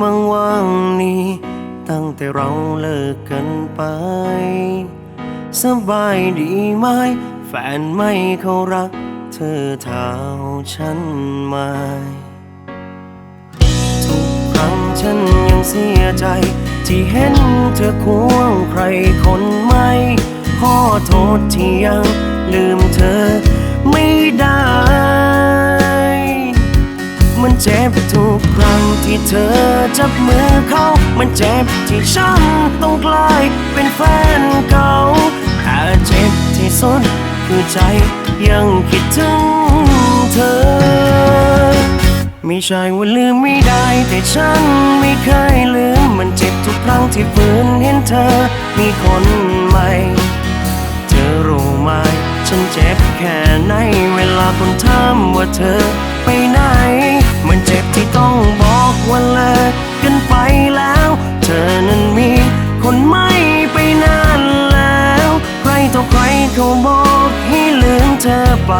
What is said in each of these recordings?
มังวงนี้ ตั้งแต่เราเลิกกันไป สบายดีไหม แฟนไม่เขารัก เธอเท่าฉันไหมทุกครั้งฉันยังเสียใจ ที่เห็นเธอควงใครคนไม่ขอโทษที่ยังลืมเธอไม่ได้ มันเจ็บทุก ที่เธอจับมือเขา มันเจ็บที่ฉันต้องกลายเป็นแฟนเก่าแต่เจ็บที่สุดคือใจยังคิดถึงเธอ ไม่ใช่ว่าลืมไม่ได้ แต่ฉันไม่เคยลืม มันเจ็บทุกครั้งที่ฝืนเห็นเธอ มีคนใหม่ เธอรู้ไหมฉันเจ็บแค่ไหน เวลาคนถามว่าเธอไปไหน มัน อไป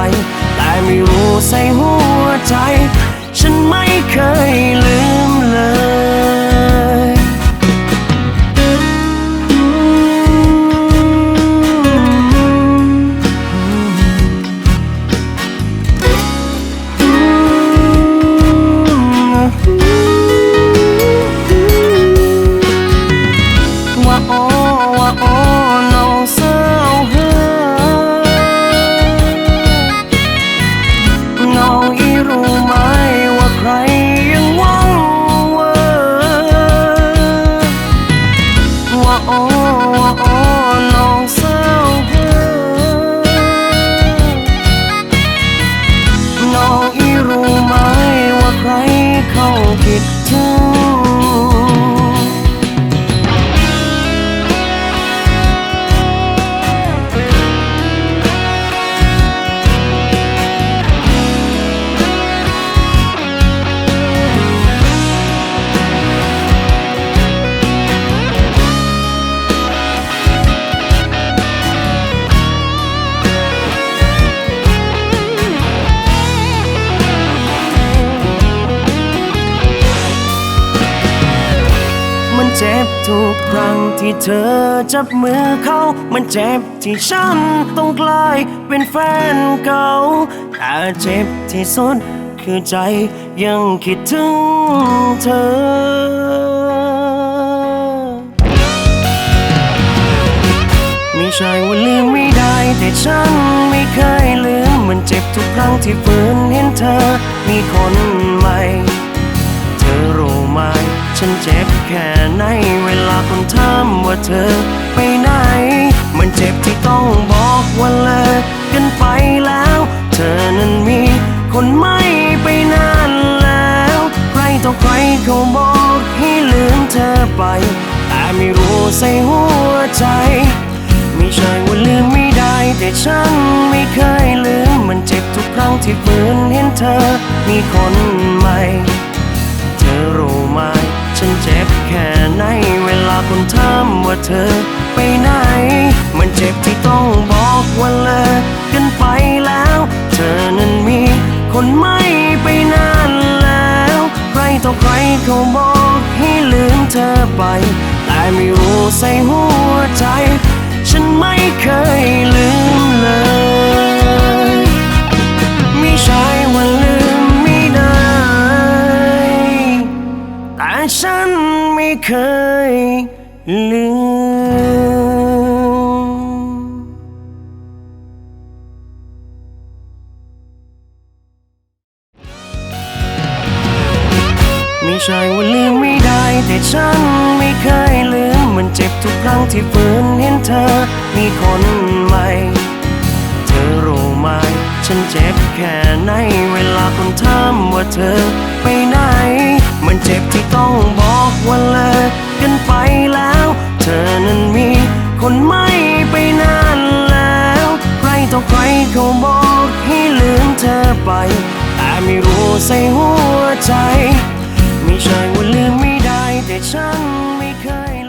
แต่ไม่รู้ใส่หัวใจ ฉันไม่เคยลืมเลย ทุกครั้งที่เธอจับมือเขา มันเจ็บที่ฉันต้องกลายเป็นแฟนเก่าแต่เจ็บที่สุดคือใจยังคิดถึงเธอไม่ใช่ว่าลืมไม่ได้ แต่ฉันไม่เคยลืม มันเจ็บทุกครั้งที่ฝืนเห็นเธอ มีคนใหม่ เธอรู้ไหม ฉันเจ็บแค่ไหน เวลาคนถามว่าเธอไปไหน มันเจ็บที่ต้องบอกว่าเลิกกันไปแล้ว เธอนั้นมีคนไม่ไปนานแล้ว ใครต่อใครเขาบอกให้ลืมเธอไป แต่ไม่รู้ใส่หัวใจ ไม่ใช่ว่าลืมไม่ได้ แต่ฉันไม่เคยลืม มันเจ็บทุกครั้งที่ฝืนเห็นเธอมีคนใหม่ เธอรู้ไหม ฉันเจ็บแค่ไหน เวลาคนถามว่าเธอไปไหน มันเจ็บที่ต้องบอกว่าเลิกกันไปแล้ว เธอนั้นมีคนไม่ไปนานแล้ว ใครต่อใครเขาบอกให้ลืมเธอไป แต่ไม่รู้ใส่หัวใจ ฉันไม่เคย ไม่เคยลืมไม่ใช่ว่าลืมไม่ได้ แต่ฉันไม่เคยลืม มันเจ็บทุกครั้งที่ฝืนเห็นเธอ มีคนใหม่ เธอรู้ไหม ฉันเจ็บแค่ไหน เวลาคนถามว่าเธอไปไหน มันเจ็บที่ต้องบอกว่าเลิกกันไปแล้ว เธอนั้นมีคนไม่ไปนานแล้ว ใครต่อใครเขาบอกให้ลืมเธอไป แต่ไม่รู้ใส่หัวใจ ไม่ใช่ว่าลืมไม่ได้แต่ฉันไม่เคย